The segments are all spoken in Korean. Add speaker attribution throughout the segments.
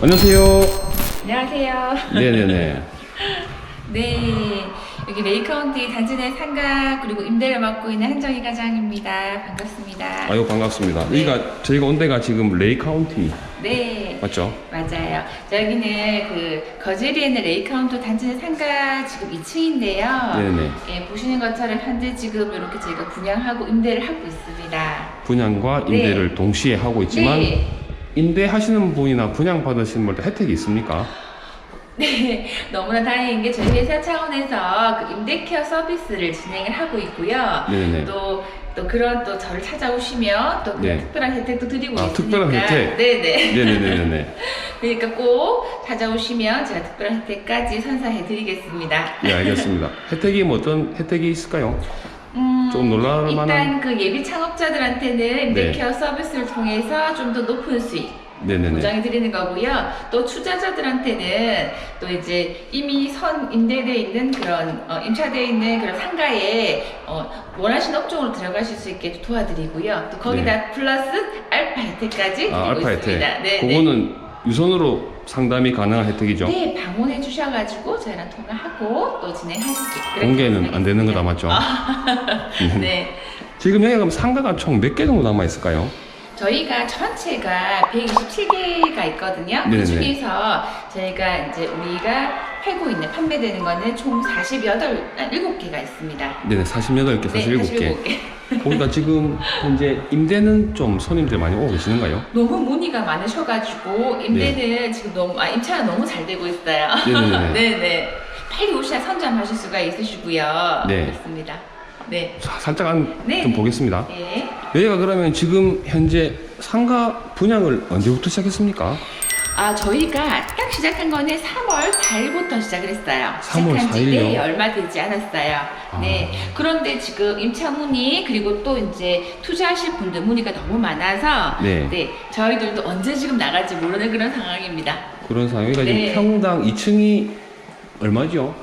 Speaker 1: 안녕하세요.
Speaker 2: 안녕하세요.
Speaker 1: 네네네.
Speaker 2: 네, 여기 레이카운티 단지 내 상가 그리고 임대를 맡고 있는 한정희 과장입니다. 반갑습니다.
Speaker 1: 아유 반갑습니다.
Speaker 2: 네.
Speaker 1: 여기가 저희가 온 데가 지금 레이 카운티
Speaker 2: 네,
Speaker 1: 맞죠?
Speaker 2: 맞아요. 저기는 그 거제리에 있는 레이카운티 단지 내 상가 지금 2층인데요.
Speaker 1: 네네.
Speaker 2: 예, 보시는 것처럼 현재 지금 이렇게 저희가 분양하고 임대를 하고 있습니다.
Speaker 1: 분양과 임대를 동시에 하고 있지만
Speaker 2: 네.
Speaker 1: 임대하시는 분이나 분양 받으시는 분들 혜택이 있습니까?
Speaker 2: 네, 너무나 다행인 게 저희 회사 차원에서 그 임대케어 서비스를 진행을 하고 있고요.
Speaker 1: 네네.
Speaker 2: 또, 또 그런 또 저를 찾아오시면 또 그런
Speaker 1: 네.
Speaker 2: 특별한 혜택도 드리고
Speaker 1: 아,
Speaker 2: 있으니까.
Speaker 1: 특별한 혜택?
Speaker 2: 네네.
Speaker 1: 네네네네.
Speaker 2: 그러니까 꼭 찾아오시면 제가 특별한 혜택까지 선사해 드리겠습니다.
Speaker 1: 네 알겠습니다. 혜택이 뭐 어떤 혜택이 있을까요?
Speaker 2: 음,
Speaker 1: 좀 놀랄 만한- 네.
Speaker 2: 일단 그 예비 창업자들한테는 임대케어 서비스를 통해서 좀 더 높은 수익
Speaker 1: 네네네.
Speaker 2: 보장해 드리는 거고요. 또 투자자들한테는 또 이제 이미 선 임대되어 있는 그런 어, 임차되어 있는 그런 상가에 어, 원하시는 업종으로 들어가실 수 있게 도와드리고요. 또 거기다 플러스 알파 혜택까지 드리고
Speaker 1: 네. 아 알파
Speaker 2: 있습니다.
Speaker 1: 혜택.
Speaker 2: 네,
Speaker 1: 그거는 유선으로 상담이 가능한 혜택이죠?
Speaker 2: 네, 방문해 주셔가지고 저희랑 통화하고 또 진행하시죠.
Speaker 1: 공개는 안 되는 거다 맞죠?
Speaker 2: 네.
Speaker 1: 지금 여기 그럼 상가가 총 몇 개 정도 남아 있을까요?
Speaker 2: 저희가 전체가 127개가 있거든요.
Speaker 1: 네네.
Speaker 2: 그 중에서 저희가 이제 우리가 팔고 있는 판매되는 거는 총 48, 아, 7개가 있습니다.
Speaker 1: 네네 48개, 47개.
Speaker 2: 네, 47개.
Speaker 1: 보니까 지금 현재 임대는 좀 손님들 많이 오고 계시는가요?
Speaker 2: 너무 문의가 많으셔가지고 임대는 지금 너무 아 임차가 너무 잘 되고 있어요.
Speaker 1: 네네네.
Speaker 2: 네네. 빨리 오셔야 선점하실 수가 있으시고요.
Speaker 1: 네.
Speaker 2: 그렇습니다. 네.
Speaker 1: 사- 살짝 한,
Speaker 2: 네.
Speaker 1: 좀 보겠습니다.
Speaker 2: 네.
Speaker 1: 여기가 그러면 지금 현재 상가 분양을 언제부터 시작했습니까?
Speaker 2: 아 저희가 딱 시작한 거는 3월 4일부터 시작을 했어요.
Speaker 1: 3월
Speaker 2: 시작한 지
Speaker 1: 4일 이요?
Speaker 2: 네, 얼마 되지 않았어요.
Speaker 1: 아.
Speaker 2: 네. 그런데 지금 임차 문의 그리고 또 이제 투자하실 분들 문의가 너무 많아서
Speaker 1: 네.
Speaker 2: 저희들도 언제 지금 나갈지 모르는 그런 상황입니다.
Speaker 1: 그런 상황. 여기가
Speaker 2: 네.
Speaker 1: 지금 평당 2층이 얼마죠?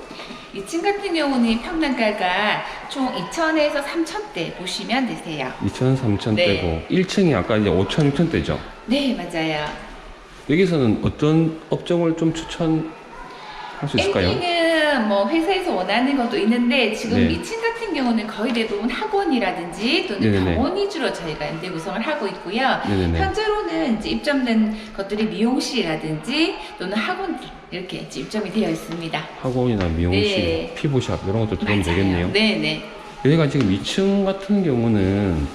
Speaker 2: 2층 같은 경우는 평당가가 총 2천에서 3천대 보시면 되세요.
Speaker 1: 2천, 3천
Speaker 2: 네.
Speaker 1: 대고 1층이 아까 이제 5천, 6천 대죠.
Speaker 2: 네, 맞아요.
Speaker 1: 여기서는 어떤 업종을 좀 추천할 수 있을까요?
Speaker 2: 엔딩은 뭐 회사에서 원하는 것도 있는데 지금
Speaker 1: 네.
Speaker 2: 2층 같은 경우는 거의 대부분 학원이라든지 또는
Speaker 1: 네네네.
Speaker 2: 병원 위주로 저희가 임대 구성을 하고 있고요.
Speaker 1: 네네네.
Speaker 2: 현재로는 이제 입점된 것들이 미용실이라든지 또는 학원 이렇게 이제 입점이 되어 있습니다.
Speaker 1: 학원이나 미용실,
Speaker 2: 네.
Speaker 1: 피부샵 이런 것도 들어오면
Speaker 2: 맞아요.
Speaker 1: 되겠네요.
Speaker 2: 네네.
Speaker 1: 여기가 지금 2층 같은 경우는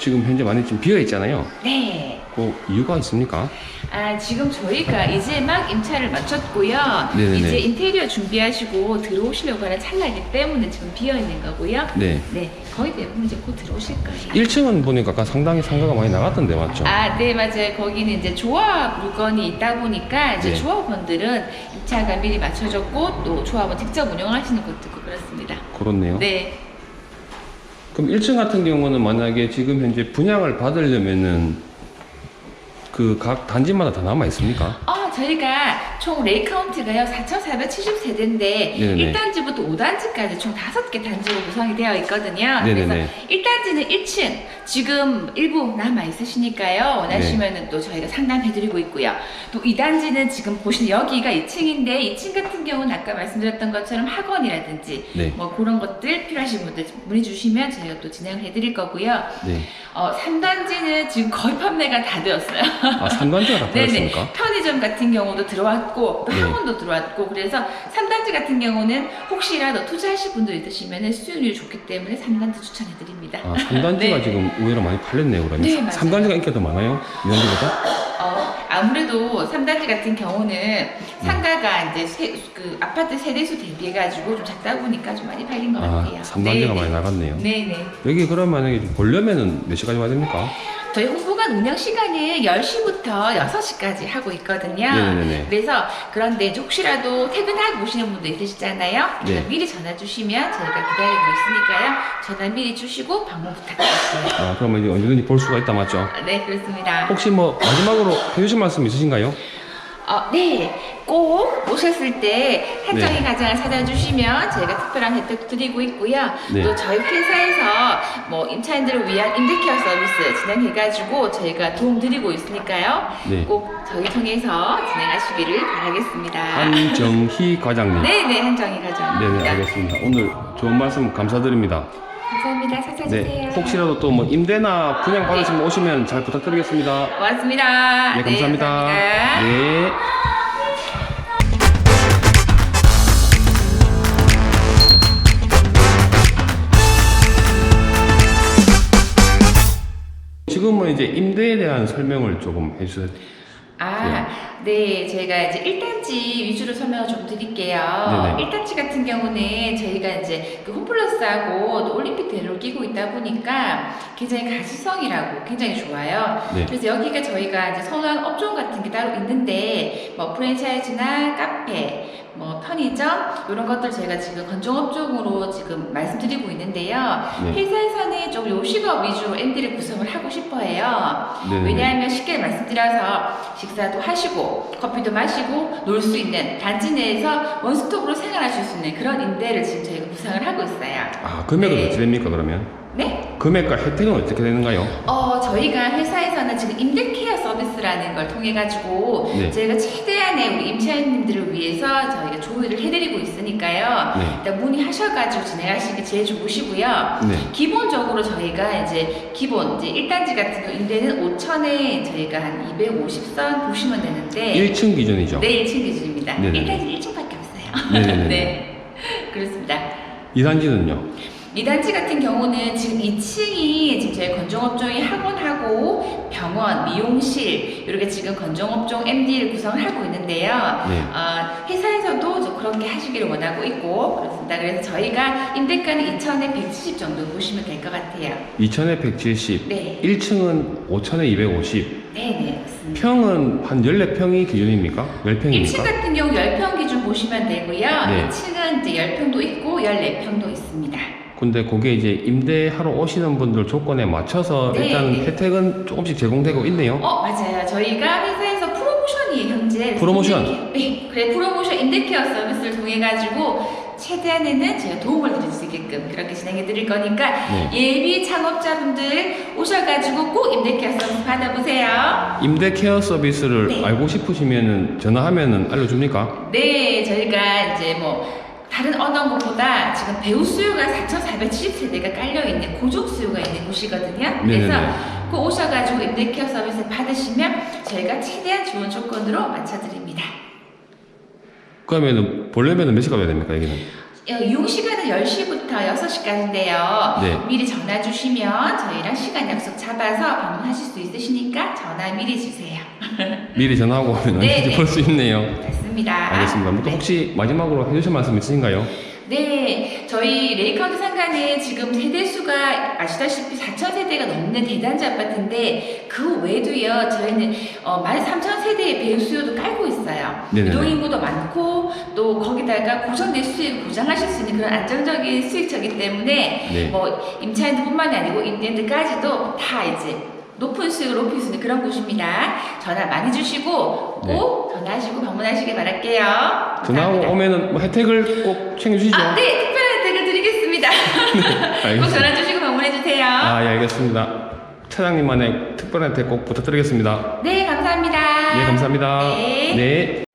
Speaker 1: 지금 현재 많이 좀 비어 있잖아요.
Speaker 2: 네.
Speaker 1: 그 이유가 있습니까?
Speaker 2: 아, 지금 저희가 이제 막 임차를 마쳤고요.
Speaker 1: 네네네.
Speaker 2: 이제 인테리어 준비하시고 들어오시려고 하는 찰나이기 때문에 지금 비어 있는 거고요.
Speaker 1: 네.
Speaker 2: 네, 거의 대부분 이제 곧 들어오실 거예요.
Speaker 1: 1층은 보니까 아까 상당히 상가가 많이 나갔던데 맞죠?
Speaker 2: 아, 네, 맞아요. 거기는 이제 조합 물건이 있다 보니까 이제
Speaker 1: 네.
Speaker 2: 조합원들은 임차가 미리 맞춰졌고 또 조합원 직접 운영하시는 것도 있고 그렇습니다.
Speaker 1: 그렇네요.
Speaker 2: 네.
Speaker 1: 그럼 1층 같은 경우는 만약에 지금 현재 분양을 받으려면은 그 각 단지마다 다 남아 있습니까?
Speaker 2: 어, 저희가 총 레이 카운트가요 4,470세대인데
Speaker 1: 네네네.
Speaker 2: 1단지부터 5단지까지 총 5개 단지로 구성이 되어 있거든요.
Speaker 1: 네네네.
Speaker 2: 그래서 1단지는 1층 지금 일부 남아 있으시니까요. 원하시면은
Speaker 1: 네.
Speaker 2: 또 저희가 상담해드리고 있고요. 또 2단지는 지금 보시는 여기가 2층인데 2층 같은 경우는 아까 말씀드렸던 것처럼 학원이라든지
Speaker 1: 네.
Speaker 2: 뭐 그런 것들 필요하신 분들 문의 주시면 저희가 또 진행을 해드릴 거고요.
Speaker 1: 네.
Speaker 2: 어, 3단지는 지금 거의 판매가 다 되었어요.
Speaker 1: 아, 3단지가 다. 팔렸습니까?
Speaker 2: 편의점 같은 경우도 들어왔고 또
Speaker 1: 네.
Speaker 2: 학원도 들어왔고 그래서 3단지 같은 경우는 혹시라도 투자하실 분들 있으시면 수익률이 좋기 때문에 3단지 추천해드립니다.
Speaker 1: 아, 3단지가
Speaker 2: 네.
Speaker 1: 지금 의외로 많이 팔렸네요, 그러면.
Speaker 2: 네, 맞아요.
Speaker 1: 3단지가 인기가 더 많아요? 2단지보다?
Speaker 2: 어, 아무래도 3단지 같은 경우는 상가가 이제 세, 그 아파트 세대수 대비해가지고 좀 작다 보니까 좀 많이 팔린 것
Speaker 1: 아,
Speaker 2: 같아요.
Speaker 1: 3단지가 많이 나갔네요.
Speaker 2: 네네.
Speaker 1: 여기 그럼 만약에 보려면은 몇 시까지 와야 됩니까?
Speaker 2: 저희 홍보 관 운영 시간은 10시부터 6시까지 하고 있거든요.
Speaker 1: 네네네.
Speaker 2: 그래서 그런데 이제 혹시라도 퇴근하고 오시는 분도 있으시잖아요.
Speaker 1: 네.
Speaker 2: 미리 전화 주시면 저희가 기다리고 있으니까요. 전화 미리 주시고 방문 부탁드릴게요.
Speaker 1: 아, 그러면 이제 언제든지 볼 수가 있다, 맞죠?
Speaker 2: 네, 그렇습니다.
Speaker 1: 혹시 뭐 마지막으로 해주실 말씀 있으신가요?
Speaker 2: 어, 네. 꼭 오셨을 때 한정희
Speaker 1: 네.
Speaker 2: 가장을 찾아주시면 저희가 특별한 혜택 드리고 있고요.
Speaker 1: 네.
Speaker 2: 또 저희 회사에서 뭐 임차인들을 위한 임대케어 서비스 진행해가지고 저희가 도움 드리고 있으니까요.
Speaker 1: 네.
Speaker 2: 꼭 저희 통해서 진행하시기를 바라겠습니다.
Speaker 1: 한정희 과장님.
Speaker 2: 네 네 한정희 가장입니다.
Speaker 1: 네네 알겠습니다. 오늘 좋은 말씀 감사드립니다.
Speaker 2: 감사합니다. 찾아주세요.
Speaker 1: 네 혹시라도 또 뭐 임대나 분양 받으시면 오시면 잘 부탁드리겠습니다.
Speaker 2: 고맙습니다.
Speaker 1: 네 감사합니다.
Speaker 2: 감사합니다.
Speaker 1: 네. 지금은 이제 임대에 대한 설명을 조금 해주세요.
Speaker 2: 아, 네. 제가 이제 1단 지 위주로 설명을 좀 드릴게요.
Speaker 1: 네네.
Speaker 2: 1단지 같은 경우는 저희가 이제 그 홈플러스하고 또 올림픽 대로를 끼고 있다 보니까 굉장히 가시성이라고 굉장히 좋아요.
Speaker 1: 네.
Speaker 2: 그래서 여기가 저희가 이제 선호한 업종 같은 게 따로 있는데 뭐 프랜차이즈나 카페, 뭐 편의점 이런 것들 저희가 지금 건조업종으로 지금 말씀드리고 있는데요.
Speaker 1: 네.
Speaker 2: 회사에서는 좀 요식업 위주로 MD를 구성을 하고 싶어해요.
Speaker 1: 네네.
Speaker 2: 왜냐하면 쉽게 말씀드려서 식사도 하시고 커피도 마시고 놀수 있는 단지 내에서 원스톱으로 생활하실 수 있는 그런 임대를 지금 저희가 구상을 하고 있어요.
Speaker 1: 아 금액은
Speaker 2: 네.
Speaker 1: 어떻게 됩니까 그러면?
Speaker 2: 네?
Speaker 1: 금액과 혜택은 어떻게 되는가요?
Speaker 2: 어, 저희가 회사에서는 지금 임대케어 서비스라는 걸 통해 가지고
Speaker 1: 네.
Speaker 2: 저희가 최대한의 우리 임차인님들을 위해서 저희가 조율을 해드리고 있으니까요.
Speaker 1: 네.
Speaker 2: 일단 문의하셔가지고 진행하시는 게 제일 좋으시고요.
Speaker 1: 네.
Speaker 2: 기본적으로 저희가 이제 기본 이제 1단지 같은 경우 임대는 5천에 저희가 한 250선 보시면 되는데
Speaker 1: 1층 기준이죠.
Speaker 2: 네 1층 기준입니다.
Speaker 1: 네네네.
Speaker 2: 1단지 1층밖에 없어요.
Speaker 1: 네네네.
Speaker 2: 네 그렇습니다.
Speaker 1: 2단지는요?
Speaker 2: 이 단지 같은 경우는 지금 2층이 지금 저희 건종업종이 학원하고 병원, 미용실 이렇게 지금 건종업종 MD를 구성을 하고 있는데요.
Speaker 1: 네.
Speaker 2: 어, 회사에서도 좀 그렇게 하시기를 원하고 있고 그렇습니다. 그래서 저희가 임대가는 2천에 170 정도 보시면 될 것 같아요.
Speaker 1: 2천에 170.
Speaker 2: 네,
Speaker 1: 1층은 5천에 250.
Speaker 2: 네, 네, 맞습니다.
Speaker 1: 평은 한 14평이 기준입니까?
Speaker 2: 1층
Speaker 1: 10평입니까?
Speaker 2: 같은 경우 10평 기준 보시면 되고요.
Speaker 1: 네.
Speaker 2: 2층은 이제 10평도 있고 14평도 있습니다.
Speaker 1: 근데 그게 이제 임대하러 오시는 분들 조건에 맞춰서
Speaker 2: 네.
Speaker 1: 일단 혜택은 조금씩 제공되고 있네요.
Speaker 2: 어 맞아요. 저희가 회사에서 프로모션이 현재
Speaker 1: 프로모션?
Speaker 2: 임대케- 네, 그래 프로모션 인데케어 서비스를 통해 가지고 최대한에는 제가 도움을 드릴 수 있게끔 그렇게 진행해 드릴 거니까
Speaker 1: 네.
Speaker 2: 예비 창업자분들 오셔가지고 꼭 인데케어 서비스 받아보세요.
Speaker 1: 임대 케어 서비스를
Speaker 2: 네.
Speaker 1: 알고 싶으시면은 전화하면은 알려줍니까?
Speaker 2: 네, 저희가 이제 뭐 다른 어떤 곳보다 지금 배우 수요가 4,470세대가 깔려 있는 고족 수요가 있는 곳이거든요. 그래서
Speaker 1: 네네네.
Speaker 2: 그 오셔가지고 임대케어 서비스 받으시면 저희가 최대한 좋은 조건으로 맞춰드립니다.
Speaker 1: 그러면은 보려면은 몇 시까지 와야 됩니까 여기는?
Speaker 2: 어, 이용 시간은 10시부터 6시까지인데요.
Speaker 1: 네.
Speaker 2: 미리 전화 주시면 저희랑 시간 약속 잡아서 방문하실 수 있으시니까 전화 미리 주세요.
Speaker 1: 미리 전화하고 오면
Speaker 2: 네,
Speaker 1: 언제든지
Speaker 2: 네.
Speaker 1: 볼수 있네요.
Speaker 2: 맞습니다.
Speaker 1: 알겠습니다. 또
Speaker 2: 네.
Speaker 1: 혹시 마지막으로 해주실 말씀 있으신가요?
Speaker 2: 네, 저희 레이카운트 상가는 지금 세대수가 아시다시피 4,000세대가 넘는 대단지 아파트인데 그 외에도요 저희는 어, 13,000세대의 배우 수요도 깔고 있어요. 유동인구도 많고 또 거기다가 고정된 수익을 보장하실 수 있는 그런 안정적인 수익처이기 때문에
Speaker 1: 네.
Speaker 2: 뭐 임차인들뿐만이 아니고 임대인들까지도 다 이제 높은 수익을 높일 수 있는 그런 곳입니다. 전화 많이 주시고 꼭 전화하시고 방문하시길 바랄게요. 감사합니다.
Speaker 1: 오면은 뭐 혜택을 꼭 챙겨주시죠.
Speaker 2: 아, 네, 특별한 혜택을 드리겠습니다. 꼭
Speaker 1: 알겠습니다.
Speaker 2: 전화 주시고 방문해 주세요.
Speaker 1: 아, 예, 알겠습니다. 차장님만의 특별한 혜택 꼭 부탁드리겠습니다.
Speaker 2: 네, 감사합니다.
Speaker 1: 네, 감사합니다.
Speaker 2: 네.
Speaker 1: 네.